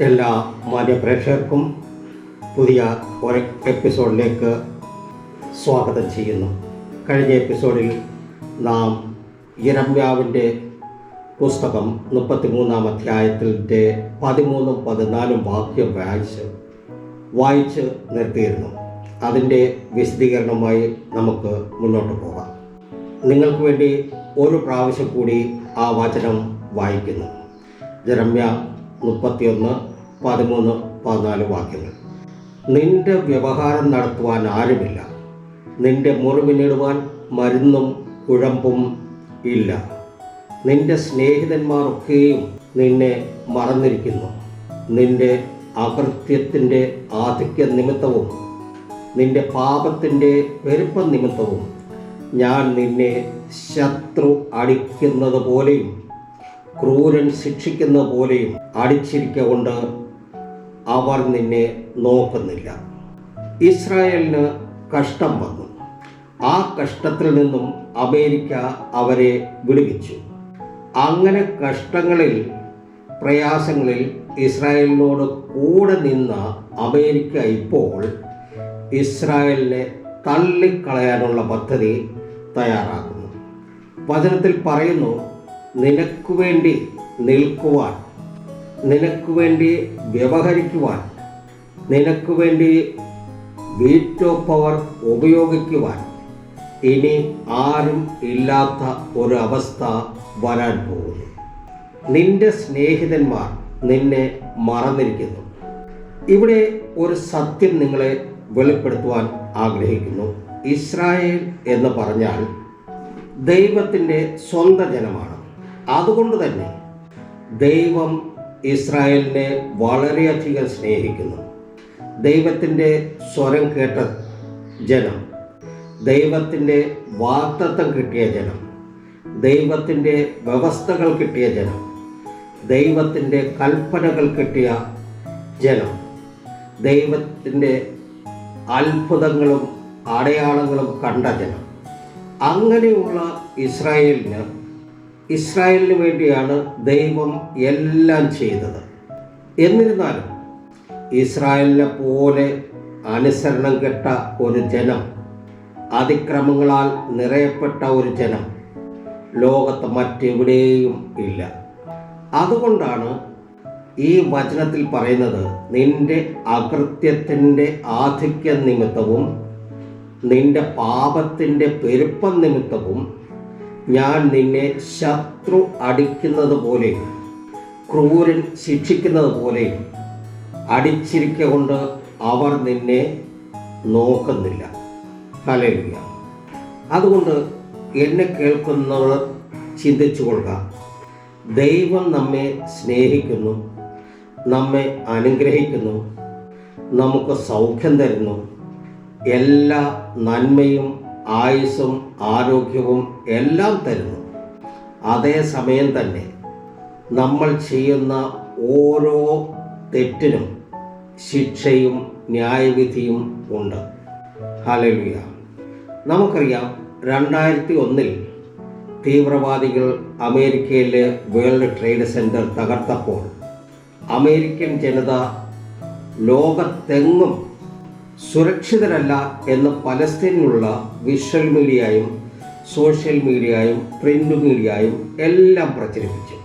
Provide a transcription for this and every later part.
എല്ലാ മാന്യപ്രേക്ഷകർക്കും പുതിയ ഒരു എപ്പിസോഡിലേക്ക് സ്വാഗതം ചെയ്യുന്നു. കഴിഞ്ഞ എപ്പിസോഡിൽ നാം ഇരമ്യാവിന്റെ പുസ്തകം മുപ്പത്തിമൂന്നാം അധ്യായത്തിന്റെ പതിമൂന്നും പതിനാലും വാക്യം വായിച്ച് വായിച്ച് നിർത്തിയിരുന്നു. അതിന്റെ വിശദീകരണമായി നമുക്ക് മുന്നോട്ട് പോകാം. നിങ്ങൾക്ക് വേണ്ടി ഒരു പ്രാവശ്യം കൂടി ആ വചനം വായിക്കുന്നു. ജരമ്യ മുപ്പത്തിയൊന്ന് പതിമൂന്ന് പതിനാല് വാക്യങ്ങൾ. നിന്റെ വ്യവഹാരം നടത്തുവാൻ ആരുമില്ല. നിന്റെ മുറിവിനിടുവാൻ മരുന്നും കുഴമ്പും ഇല്ല. നിന്റെ സ്നേഹിതന്മാരൊക്കെയും നിന്നെ മറന്നിരിക്കുന്നു. നിന്റെ അകൃത്യത്തിന്റെ ആധിക്യ നിമിത്തവും നിന്റെ പാപത്തിന്റെ പെരുപ്പം നിമിത്തവും ഞാൻ നിന്നെ ശത്രു അടിക്കുന്നത് പോലെയും ക്രൂരൻ ശിക്ഷിക്കുന്ന പോലെയും അടിച്ചിരിക്കൊണ്ട് അവർ നിന്നെ നോക്കുന്നില്ല. ഇസ്രായേലിന് കഷ്ടം വന്നു. ആ കഷ്ടത്തിൽ നിന്നും അമേരിക്ക അവരെ വിടുവിച്ചു. അങ്ങനെ കഷ്ടങ്ങളിൽ പ്രയാസങ്ങളിൽ ഇസ്രായേലിനോട് കൂടെ നിന്ന അമേരിക്ക ഇപ്പോൾ ഇസ്രായേലിനെ തള്ളിക്കളയാനുള്ള പദ്ധതി തയ്യാറാക്കുന്നു. വചനത്തിൽ പറയുന്നു നിനക്ക് വേണ്ടി നിൽക്കുവാൻ നിനക്ക് വേണ്ടി വ്യവഹരിക്കുവാൻ നിനക്ക് വേണ്ടി വീറ്റോ പവർ ഉപയോഗിക്കുവാൻ ഇനി ആരും ഇല്ലാത്ത ഒരവസ്ഥ വരാൻ പോകുന്നു. നിന്റെ സ്നേഹിതന്മാർ നിന്നെ മറന്നിരിക്കുന്നു. ഇവിടെ ഒരു സത്യം നിങ്ങളെ വെളിപ്പെടുത്തുവാൻ ആഗ്രഹിക്കുന്നു. ഇസ്രായേൽ എന്ന് പറഞ്ഞാൽ ദൈവത്തിന്റെ സ്വന്തം ജനമാണ് അതുകൊണ്ട് തന്നെ ദൈവം ഇസ്രായേലിനെ വളരെയധികം സ്നേഹിക്കുന്നു. ദൈവത്തിന്റെ സ്വരം കേട്ട ജനം ദൈവത്തിന്റെ വാക്തത്വം കിട്ടിയ ജനം ദൈവത്തിന്റെ വ്യവസ്ഥകൾ കിട്ടിയ ജനം ദൈവത്തിന്റെ കൽപ്പനകൾ കിട്ടിയ ജനം ദൈവത്തിന്റെ അത്ഭുതങ്ങളും അടയാളങ്ങളും കണ്ട ജനം. അങ്ങനെയുള്ള ഇസ്രായേലിന് ഇസ്രായേലിന് വേണ്ടിയാണ് ദൈവം എല്ലാം ചെയ്തത്. എന്നിരുന്നാലും ഇസ്രായേലിനെ പോലെ അനുസരണം കെട്ട ഒരു ജനം അതിക്രമങ്ങളാൽ നിറയപ്പെട്ട ഒരു ജനം ലോകത്ത് മറ്റെവിടെയും ഇല്ല. അതുകൊണ്ടാണ് ഈ വചനത്തിൽ പറയുന്നത് നിന്റെ അകൃത്യത്തിന്റെ ആധിക്യം നിമിത്തവും നിന്റെ പാപത്തിന്റെ പെരുപ്പം നിമിത്തവും ഞാൻ നിന്നെ ശത്രു അടിക്കുന്നത് പോലെ ക്രൂരൻ ശിക്ഷിക്കുന്നത് പോലെ അടിച്ചിരിക്ക കൊണ്ട് അവർ നിന്നെ നോക്കുന്നില്ല. ഹല്ലേലൂയ. അതുകൊണ്ട് എന്നെ കേൾക്കുന്നവർ ചിന്തിച്ചു കൊള്ളുക. ദൈവം നമ്മെ സ്നേഹിക്കുന്നു നമ്മെ അനുഗ്രഹിക്കുന്നു നമുക്ക് സൗഖ്യം തരുന്നു. എല്ലാ നന്മയും ആയുസ്സും ആരോഗ്യവും എല്ലാം തരുന്നു. അതേസമയം തന്നെ നമ്മൾ ചെയ്യുന്ന ഓരോ തെറ്റിനും ശിക്ഷയും ന്യായവിധിയും ഉണ്ട്. ഹലലുയ നമുക്കറിയാം രണ്ടായിരത്തി ഒന്നിൽ തീവ്രവാദികൾ അമേരിക്കയിലെ വേൾഡ് ട്രേഡ് സെന്റർ തകർത്തപ്പോൾ അമേരിക്കൻ ജനത ലോകത്തെങ്ങും സുരക്ഷിതരല്ല എന്ന് പലസ്തീനിലുള്ള വിഷ്വൽ മീഡിയയും സോഷ്യൽ മീഡിയയും പ്രിന്റ് മീഡിയയും എല്ലാം പ്രചരിപ്പിച്ചു.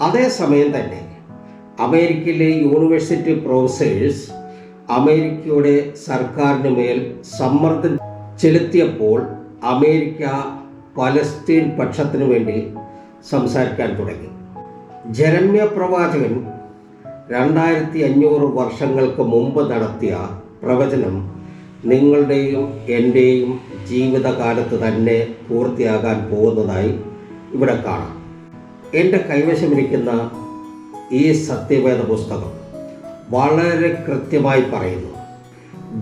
അതേസമയം തന്നെ അമേരിക്കയിലെ യൂണിവേഴ്സിറ്റി പ്രൊഫസേഴ്സ് അമേരിക്കയുടെ സർക്കാരിന് മേൽ സമ്മർദ്ദം ചെലുത്തിയപ്പോൾ അമേരിക്ക പലസ്തീൻ പക്ഷത്തിനു വേണ്ടി സംസാരിക്കാൻ തുടങ്ങി. ജരമ്യ പ്രവാചകൻ രണ്ടായിരത്തി അഞ്ഞൂറ് വർഷങ്ങൾക്ക് മുമ്പ് നടത്തിയ പ്രവചനം നിങ്ങളുടെയും എന്റെയും ജീവിതകാലത്ത് തന്നെ പൂർത്തിയാകാൻ പോകുന്നതായി ഇവിടെ കാണാം. എന്റെ കൈവശമിരിക്കുന്ന ഈ സത്യവേദ പുസ്തകം വളരെ കൃത്യമായി പറയുന്നു.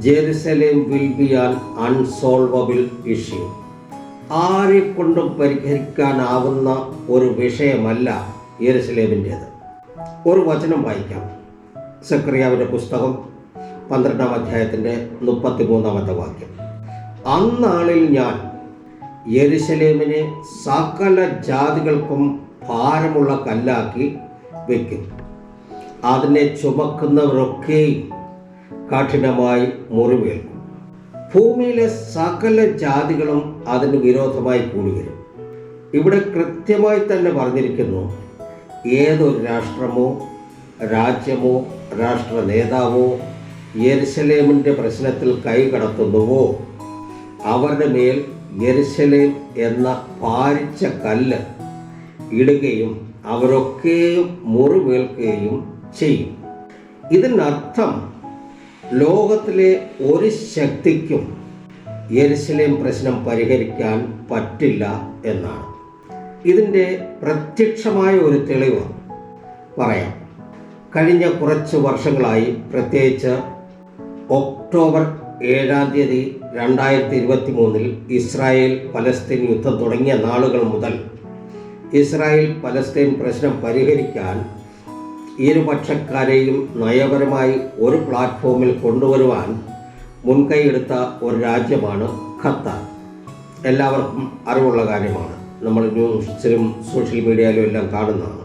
Jerusalem will be an unsolvable issue ആരെ കൊണ്ടും പരിഹരിക്കാനാവുന്ന ഒരു വിഷയമല്ല യെരുസലേമിന്റേത് ഒരു വചനം വായിക്കാം. സക്രിയാവിന്റെ പുസ്തകം പന്ത്രണ്ടാം അധ്യായത്തിന്റെ മുപ്പത്തി മൂന്നാമത്തെ വാക്യം. അന്നാളിൽ ഞാൻ യെരുശലേമിനെ സകല ജാതികൾക്കും ഭാരമുള്ള കല്ലാക്കി വയ്ക്കും അതിനെ ചുമക്കുന്നവരൊക്കെയും കഠിനമായി മുറിവേൽക്കും. ഭൂമിയിലെ സകല ജാതികളും അതിന് വിരോധമായി കൂടി വരും ഇവിടെ കൃത്യമായി തന്നെ പറഞ്ഞിരിക്കുന്നു ഏതൊരു രാഷ്ട്രമോ രാജ്യമോ രാഷ്ട്ര നേതാവോ യെരുസലേമിന്റെ പ്രശ്നത്തിൽ കൈ കടത്തുന്നുവോ? അവരുടെ മേൽ യെരുസലേം എന്ന പാരിച്ച കല്ല് ഇടുകയും അവരൊക്കെയും മുറിവേൽക്കുകയും ചെയ്യും. ഇതിനർത്ഥം ലോകത്തിലെ ഒരു ശക്തിക്കും യെരുസലേം പ്രശ്നം പരിഹരിക്കാൻ പറ്റില്ല എന്നാണ്. ഇതിന്റെ പ്രത്യക്ഷമായ ഒരു തെളിവ് പറയാം. കഴിഞ്ഞ കുറച്ച് വർഷങ്ങളായി പ്രത്യേകിച്ച് ഒക്ടോബർ ഏഴാം തീയതി രണ്ടായിരത്തി ഇരുപത്തി മൂന്നിൽ ഇസ്രായേൽ പലസ്തീൻ യുദ്ധം തുടങ്ങിയ നാളുകൾ മുതൽ ഇസ്രായേൽ പലസ്തീൻ പ്രശ്നം പരിഹരിക്കാൻ ഇരുപക്ഷക്കാരെയും നയപരമായി ഒരു പ്ലാറ്റ്ഫോമിൽ കൊണ്ടുവരുവാൻ മുൻകൈയെടുത്ത ഒരു രാജ്യമാണ് ഖത്തർ. എല്ലാവർക്കും അറിവുള്ള കാര്യമാണ്. നമ്മൾ ന്യൂസിലും സോഷ്യൽ മീഡിയയിലും എല്ലാം കാണുന്നതാണ്.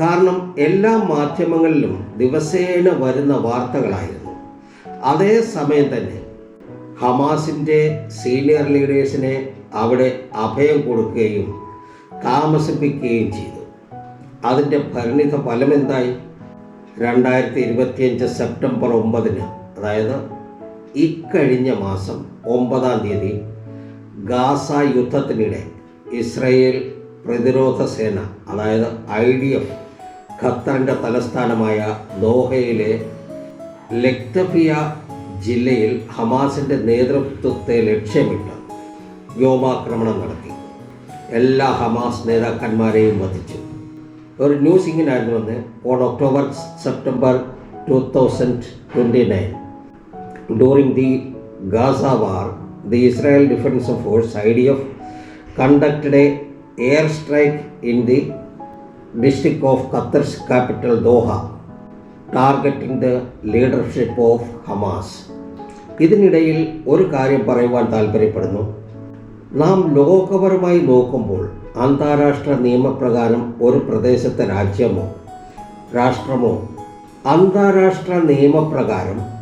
കാരണം എല്ലാ മാധ്യമങ്ങളിലും ദിവസേന വരുന്ന വാർത്തകളായിരുന്നു. അതേ സമയം തന്നെ ഹമാസിന്റെ സീനിയർ ലീഡേഴ്സിനെ അവിടെ അഭയം കൊടുക്കുകയും താമസിപ്പിക്കുകയും ചെയ്തു. അതിന്റെ പരിണിത ഫലം എന്തായി? രണ്ടായിരത്തി ഇരുപത്തിയഞ്ച് സെപ്റ്റംബർ ഒമ്പതിന് അതായത് ഇക്കഴിഞ്ഞ മാസം ഒമ്പതാം തീയതി ഗാസ യുദ്ധത്തിനിടെ ഇസ്രയേൽ പ്രതിരോധ സേന അതായത് ഐ ഡി എഫ് ഖത്തറിന്റെ തലസ്ഥാനമായ ദോഹയിലെ ലക്തഫിയ ജില്ലയിൽ ഹമാസിന്റെ നേതൃത്വത്തെ ലക്ഷ്യമിട്ട് വ്യോമാക്രമണം നടത്തി. എല്ലാ ഹമാസ് നേതാക്കന്മാരെയും വധിച്ചു. ഒരു ന്യൂസ് ഇങ്ങനായിരുന്നു വന്ന് on October September two thousand twenty nine during the Gaza war the Israel defence force I D F conducted a air strike in the district of Qatar's capital Doha targeting the leadership of Hamas. ഇതിനിടയിൽ ഒരു കാര്യം പറയുവാൻ താല്പര്യപ്പെടുന്നു നാം ലോകപരമായി നോക്കുമ്പോൾ അന്താരാഷ്ട്ര നിയമപ്രകാരം ഒരു പ്രദേശത്തെ രാജ്യമോ രാഷ്ട്രമോ അന്താരാഷ്ട്ര നിയമപ്രകാരം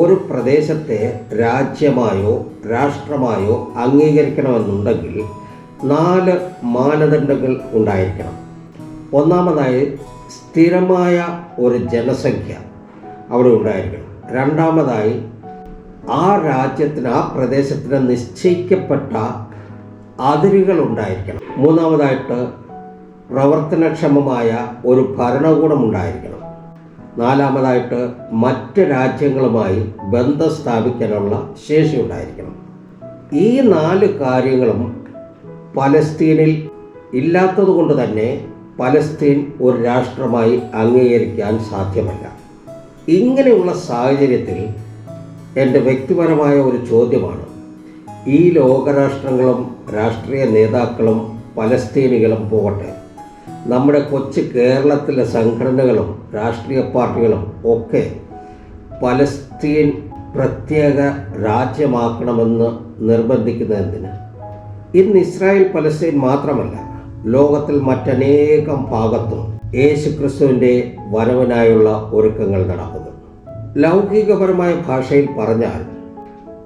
ഒരു പ്രദേശത്തെ രാജ്യമായോ രാഷ്ട്രമായോ അംഗീകരിക്കണമെന്നുണ്ടെങ്കിൽ നാല് മാനദണ്ഡങ്ങൾ ഉണ്ടായിരിക്കണം. ഒന്നാമതായി സ്ഥിരമായ ഒരു ജനസംഖ്യ അവിടെ ഉണ്ടായിരിക്കണം. രണ്ടാമതായി ആ രാജ്യത്തിന് ആ പ്രദേശത്തിന് നിശ്ചയിക്കപ്പെട്ട അതിരുകൾ ഉണ്ടായിരിക്കണം. മൂന്നാമതായിട്ട് പ്രവർത്തനക്ഷമമായ ഒരു ഭരണകൂടം ഉണ്ടായിരിക്കണം. നാലാമതായിട്ട് മറ്റ് രാജ്യങ്ങളുമായി ബന്ധം സ്ഥാപിക്കാനുള്ള ശേഷി ഉണ്ടായിരിക്കണം. ഈ നാല് കാര്യങ്ങളും പലസ്തീനിൽ ഇല്ലാത്തത് കൊണ്ട് തന്നെ പലസ്തീൻ ഒരു രാഷ്ട്രമായി അംഗീകരിക്കാൻ സാധ്യമല്ല. ഇങ്ങനെയുള്ള സാഹചര്യത്തിൽ എന്റെ വ്യക്തിപരമായ ഒരു ചോദ്യമാണ്. ഈ ലോകരാഷ്ട്രങ്ങളും രാഷ്ട്രീയ നേതാക്കളും പലസ്തീനികളും പോകട്ടെ. നമ്മുടെ കൊച്ചു കേരളത്തിലെ സംഘടനകളും രാഷ്ട്രീയ പാർട്ടികളും ഒക്കെ പലസ്തീൻ പ്രത്യേക രാജ്യമാക്കണമെന്ന് നിർബന്ധിക്കുന്നതിന് ഇന്ന് ഇസ്രായേൽ പലസ്തീൻ മാത്രമല്ല ലോകത്തിൽ മറ്റനേകം ഭാഗത്തും യേശുക്രിസ്തുവിന്റെ വരവിനായുള്ള ഒരുക്കങ്ങൾ നടക്കുന്നു. ലൗകികപരമായ ഭാഷയിൽ പറഞ്ഞാൽ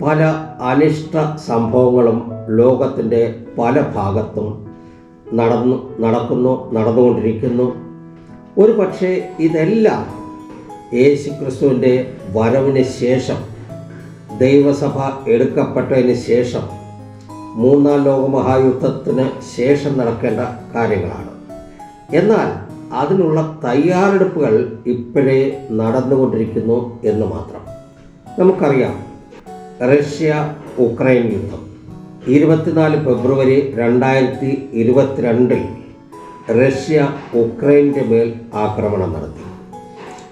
പല അനിഷ്ട സംഭവങ്ങളും ലോകത്തിന്റെ പല ഭാഗത്തും നടന്നു നടക്കുന്നു നടന്നുകൊണ്ടിരിക്കുന്നു. ഒരു പക്ഷേ ഇതെല്ലാം യേശുക്രിസ്തുവിന്റെ വരവിന് ശേഷം ദൈവസഭ എടുക്കപ്പെട്ടതിന് ശേഷം മൂന്നാം ലോകമഹായുദ്ധത്തിന് ശേഷം നടക്കേണ്ട കാര്യങ്ങളാണ്. എന്നാൽ അതിനുള്ള തയ്യാറെടുപ്പുകൾ ഇപ്പോഴേ നടന്നുകൊണ്ടിരിക്കുന്നു എന്ന് മാത്രം നമുക്കറിയാം. റഷ്യ ഉക്രൈൻ യുദ്ധം. ഇരുപത്തിനാല് ഫെബ്രുവരി രണ്ടായിരത്തി ഇരുപത്തിരണ്ടിൽ റഷ്യ ഉക്രൈന്റെ മേൽ ആക്രമണം നടത്തി.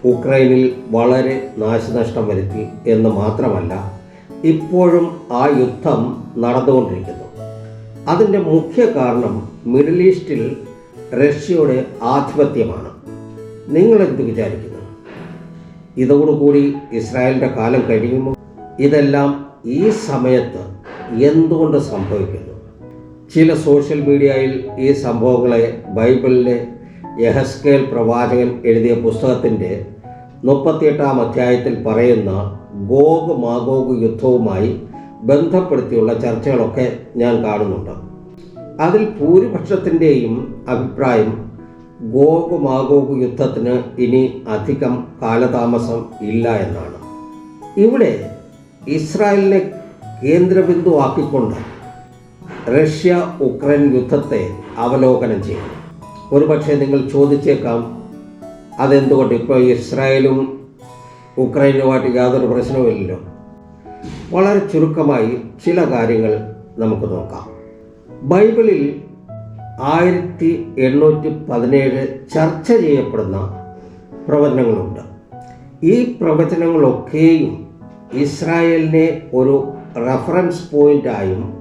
ഉക്രൈനിൽ വളരെ നാശനഷ്ടം വരുത്തി എന്ന് മാത്രമല്ല ഇപ്പോഴും ആ യുദ്ധം നടന്നുകൊണ്ടിരിക്കുന്നു. അതിന്റെ മുഖ്യ കാരണം മിഡിൽ ഈസ്റ്റിൽ റഷ്യയുടെ ആധിപത്യമാണ്. നിങ്ങളെന്ത് വിചാരിക്കുന്നു? ഇതോടുകൂടി ഇസ്രായേലിന്റെ കാലം കഴിയുമോ? ഇതെല്ലാം ഈ സമയത്ത് എന്തുകൊണ്ട് സംഭവിക്കുന്നു? ചില സോഷ്യൽ മീഡിയയിൽ ഈ സംഭവങ്ങളെ ബൈബിളിലെ യഹസ്കേൽ പ്രവാചകൻ എഴുതിയ പുസ്തകത്തിന്റെ മുപ്പത്തിയെട്ടാം അധ്യായത്തിൽ പറയുന്ന ഗോഗ് മാഗോഗ് യുദ്ധവുമായി ബന്ധപ്പെടുത്തിയുള്ള ചർച്ചകളൊക്കെ ഞാൻ കാണുന്നുണ്ട്. അതിൽ ഭൂരിപക്ഷത്തിന്റെയും അഭിപ്രായം ഗോഗ് മാഗോഗ് യുദ്ധത്തിന് ഇനി അധികം കാലതാമസം ഇല്ല എന്നാണ്. ഇവിടെ ഇസ്രായേലിനെ കേന്ദ്രബിന്ദുവാക്കിക്കൊണ്ട് റഷ്യ ഉക്രൈൻ യുദ്ധത്തെ അവലോകനം ചെയ്യും ഒരുപക്ഷെ നിങ്ങൾ ചോദിച്ചേക്കാം അതെന്തുകൊണ്ട് ഇപ്പോൾ ഇസ്രായേലും ഉക്രൈനുമായിട്ട് യാതൊരു പ്രശ്നവുമില്ലല്ലോ. വളരെ ചുരുക്കമായി ചില കാര്യങ്ങൾ നമുക്ക് നോക്കാം. ബൈബിളിൽ ആയിരത്തി എണ്ണൂറ്റി പതിനേഴ് ചർച്ച ചെയ്യപ്പെടുന്ന പ്രവചനങ്ങളുണ്ട്. ഈ പ്രവചനങ്ങളൊക്കെയും ഇസ്രായേലിനെ ഒരു റഫറൻസ് പോയിന്റായും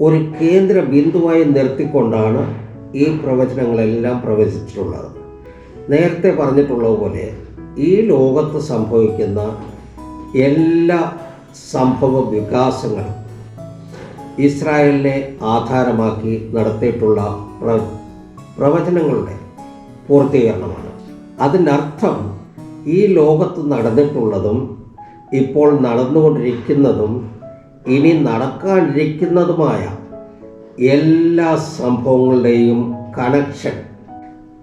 ഒരു കേന്ദ്ര ബിന്ദുവായി നിർത്തിക്കൊണ്ടാണ് ഈ പ്രവചനങ്ങളെല്ലാം പ്രവചിച്ചിട്ടുള്ളത്. നേരത്തെ പറഞ്ഞിട്ടുള്ളതുപോലെ ഈ ലോകത്ത് സംഭവിക്കുന്ന എല്ലാ സംഭവ വികാസങ്ങളും ഇസ്രായേലിനെ ആധാരമാക്കി നടത്തിയിട്ടുള്ള പ്ര പ്രവചനങ്ങളുടെ പൂർത്തീകരണമാണ്. അതിനർത്ഥം ഈ ലോകത്ത് നടന്നിട്ടുള്ളതും ഇപ്പോൾ നടന്നുകൊണ്ടിരിക്കുന്നതും ഇനി നടക്കാനിരിക്കുന്നതുമായ എല്ലാ സംഭവങ്ങളുടെയും കണക്ഷൻ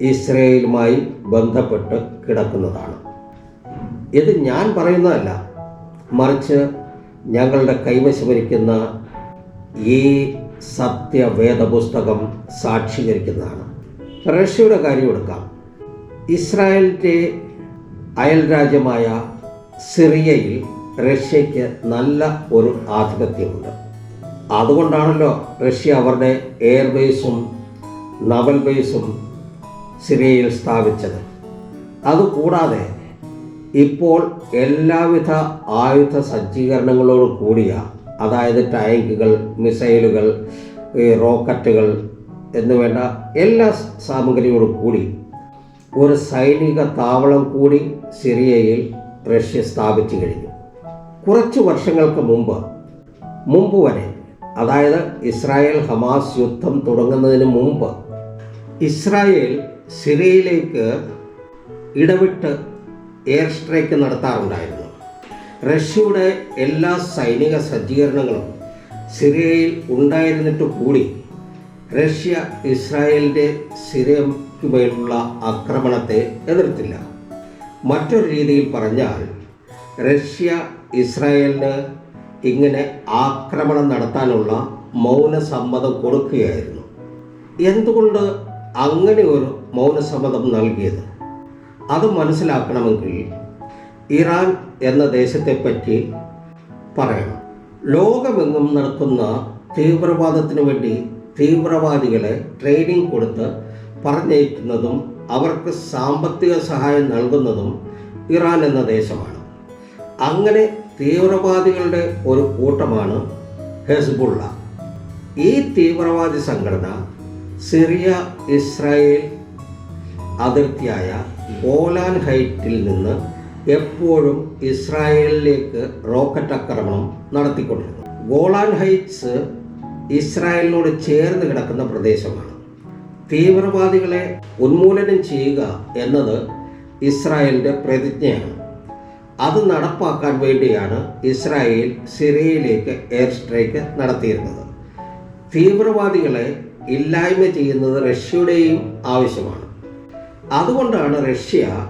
ഇസ്രയേലുമായി ബന്ധപ്പെട്ട് കിടക്കുന്നതാണ്. ഇത് ഞാൻ പറയുന്നതല്ല. മറിച്ച് ഞങ്ങളുടെ കൈവശമിരിക്കുന്ന ഈ സത്യവേദ പുസ്തകം സാക്ഷീകരിക്കുന്നതാണ്. റഷ്യയുടെ കാര്യം എടുക്കാം. ഇസ്രായേലിന്റെ അയൽ രാജ്യമായ സിറിയയിൽ റഷ്യയ്ക്ക് നല്ല ഒരു ആധിപത്യമുണ്ട്. അതുകൊണ്ടാണല്ലോ റഷ്യ അവരുടെ എയർബേസും നവൽ ബേസും സിറിയയിൽ സ്ഥാപിച്ചത്. അതുകൂടാതെ ഇപ്പോൾ എല്ലാവിധ ആയുധ സജ്ജീകരണങ്ങളോട് കൂടിയ അതായത് ടാങ്കുകൾ മിസൈലുകൾ റോക്കറ്റുകൾ എന്നുവേണ്ട എല്ലാ സാമഗ്രിയോടും കൂടി ഒരു സൈനിക താവളം കൂടി സിറിയയിൽ റഷ്യ സ്ഥാപിച്ചു കഴിഞ്ഞു. കുറച്ച് വർഷങ്ങൾക്ക് മുമ്പ് മുമ്പ് വരെ അതായത് ഇസ്രായേൽ ഹമാസ് യുദ്ധം തുടങ്ങുന്നതിന് മുമ്പ് ഇസ്രായേൽ സിറിയയിലേക്ക് ഇടവിട്ട് എയർ സ്ട്രൈക്ക് നടത്താറുണ്ടായിരുന്നു. റഷ്യയുടെ എല്ലാ സൈനിക സജ്ജീകരണങ്ങളും സിറിയയിൽ ഉണ്ടായിരുന്നിട്ട് കൂടി റഷ്യ ഇസ്രായേലിന്റെ സിറിയയ്ക്ക് ആക്രമണത്തെ എതിർത്തില്ല. മറ്റൊരു രീതിയിൽ പറഞ്ഞാൽ റഷ്യ ഇസ്രായേലിന് ഇങ്ങനെ ആക്രമണം നടത്താനുള്ള മൗനസമ്മതം കൊടുക്കുകയായിരുന്നു. എന്തുകൊണ്ട് അങ്ങനെ ഒരു മൗനസമ്മതം നൽകിയത്? അത് മനസ്സിലാക്കണമെങ്കിൽ ഇറാൻ എന്ന ദേശത്തെപ്പറ്റി പറയണം. ലോകമെങ്ങും നടക്കുന്ന തീവ്രവാദത്തിനു വേണ്ടി തീവ്രവാദികളെ ട്രെയിനിങ് കൊടുത്ത് പറഞ്ഞയക്കുന്നതും അവർക്ക് സാമ്പത്തിക സഹായം നൽകുന്നതും ഇറാൻ എന്ന ദേശമാണ്. അങ്ങനെ തീവ്രവാദികളുടെ ഒരു കൂട്ടമാണ് ഹെസ്ബുള്ള. ഈ തീവ്രവാദി സംഘടന സിറിയ ഇസ്രായേൽ അതിർത്തിയായ ഗോലാൻ ഹൈറ്റിൽ നിന്ന് എപ്പോഴും ഇസ്രായേലിലേക്ക് റോക്കറ്റ് ആക്രമണം നടത്തിക്കൊണ്ടിരുന്നു. ഗോലാൻ ഹൈറ്റ്സ് ഇസ്രായേലിനോട് ചേർന്ന് കിടക്കുന്ന പ്രദേശമാണ്. തീവ്രവാദികളെ ഉന്മൂലനം ചെയ്യുക എന്നത് ഇസ്രായേലിന്റെ പ്രതിജ്ഞയാണ്. അത് നടപ്പാക്കാൻ വേണ്ടിയാണ് ഇസ്രായേൽ സിറിയയിലേക്ക് എയർ സ്ട്രൈക്ക് നടത്തിയിരുന്നത്. തീവ്രവാദികളെ ഇല്ലായ്മ ചെയ്യുന്നത് റഷ്യയുടെയും ആവശ്യമാണ്. അതുകൊണ്ടാണ് റഷ്യ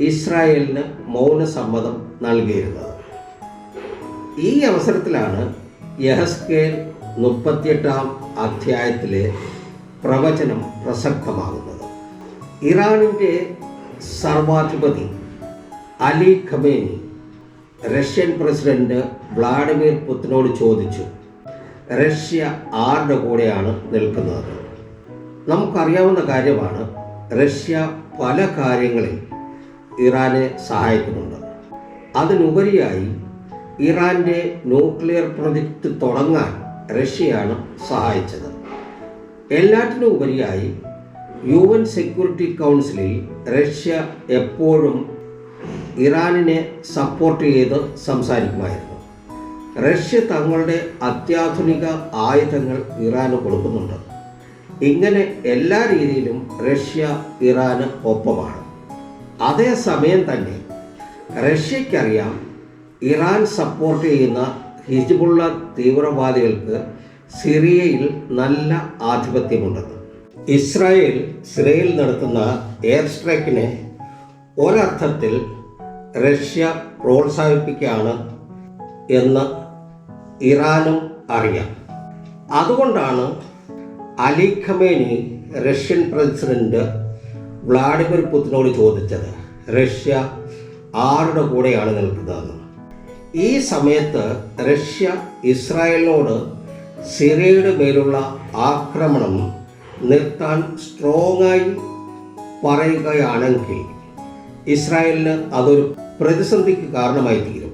ഇസ്രായേലിന് മൗനസമ്മതം നൽകിയിരുന്നത്. ഈ അവസരത്തിലാണ് യഹസ്കേൽ മുപ്പത്തിയെട്ടാം അധ്യായത്തിലെ പ്രവചനം പ്രസക്തമാകുന്നത്. ഇറാനിന്റെ സർവാധിപതി Ali Khamenei Russian president Vladimir പുത്തിനോട് ചോദിച്ചു റഷ്യ ആരുടെ കൂടെയാണ് നിൽക്കുന്നത്? നമുക്കറിയാവുന്ന കാര്യമാണ് റഷ്യ പല കാര്യങ്ങളിൽ ഇറാനെ സഹായിക്കുന്നുണ്ട്. അതിനുപരിയായി ഇറാന്റെ ന്യൂക്ലിയർ പ്രൊജക്റ്റ് തുടങ്ങാൻ റഷ്യയാണ് സഹായിച്ചത്. എല്ലാറ്റിനും ഉപരിയായി യു എൻ സെക്യൂരിറ്റി കൗൺസിലിൽ റഷ്യ എപ്പോഴും ഇറാനിനെ സപ്പോർട്ട് ചെയ്ത് സംസാരിക്കുമായിരുന്നു. റഷ്യ തങ്ങളുടെ അത്യാധുനിക ആയുധങ്ങൾ ഇറാന് കൊടുക്കുന്നുണ്ട്. ഇങ്ങനെ എല്ലാ രീതിയിലും റഷ്യ ഇറാന് ഒപ്പമാണ്. അതേസമയം തന്നെ റഷ്യക്കറിയാം ഇറാൻ സപ്പോർട്ട് ചെയ്യുന്ന ഹിജ്ബുള്ള തീവ്രവാദികൾക്ക് സിറിയയിൽ നല്ല ആധിപത്യമുണ്ടെന്ന്. ഇസ്രായേൽ സിറിയയിൽ നടത്തുന്ന എയർ സ്ട്രൈക്കിനെ ഒരർത്ഥത്തിൽ റഷ്യ പ്രോത്സാഹിപ്പിക്കുകയാണ് എന്ന് ഇറാനും അറിയാം. അതുകൊണ്ടാണ് Ali Khamenei Russian president Vladimir പുതിനോട് ചോദിച്ചത് റഷ്യ ആരുടെ കൂടെയാണ് നിൽക്കുന്നതെന്ന് ഈ സമയത്ത് റഷ്യ ഇസ്രായേലിനോട് സിറിയയുടെ മേലുള്ള ആക്രമണം നിർത്താൻ സ്ട്രോങ്ങായി പറയുകയാണെങ്കിൽ ഇസ്രായേലിന് അതൊരു പ്രതിസന്ധിക്ക് കാരണമായി തീരും.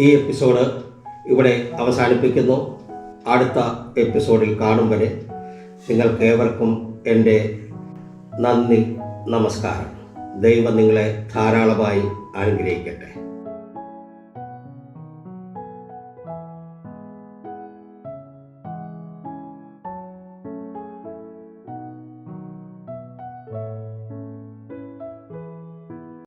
ഈ എപ്പിസോഡ് ഇവിടെ അവസാനിപ്പിക്കുന്നു. അടുത്ത എപ്പിസോഡിൽ കാണും വരെ നിങ്ങൾക്കേവർക്കും എന്റെ നന്ദി നമസ്കാരം. ദൈവം നിങ്ങളെ ധാരാളമായി അനുഗ്രഹിക്കട്ടെ.